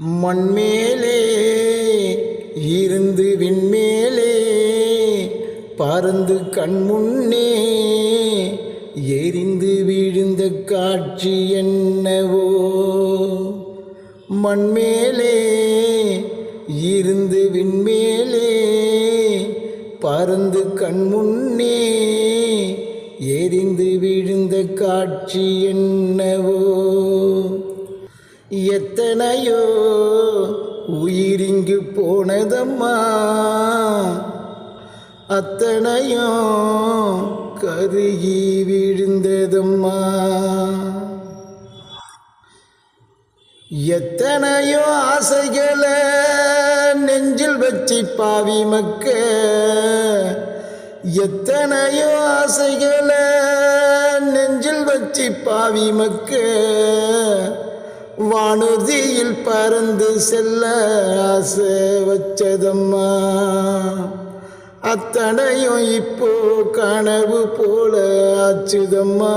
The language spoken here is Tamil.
மண்மேலே இருந்து விண்மேலே பறந்து கண்முன்னே எரிந்து விழுந்த காட்சி என்னவோ? மண்மேலே இருந்து விண்மேலே பறந்து கண்முன்னே எரிந்து விழுந்த காட்சி என்னவோ? எத்தனையோ உயிரிங்கு போனதம்மா. அத்தனையும் கருகி விழுந்ததம்மா. எத்தனையோ ஆசைகளை நெஞ்சில் வச்சு பாவி மக்க. எத்தனையோ ஆசைகளை நெஞ்சில் வச்சு பாவி மக்க. வானுதியில் பறந்து செல்ல ஆசை வச்சதம்மா. அத்தனையும் இப்போ கனவு போல ஆச்சுதம்மா.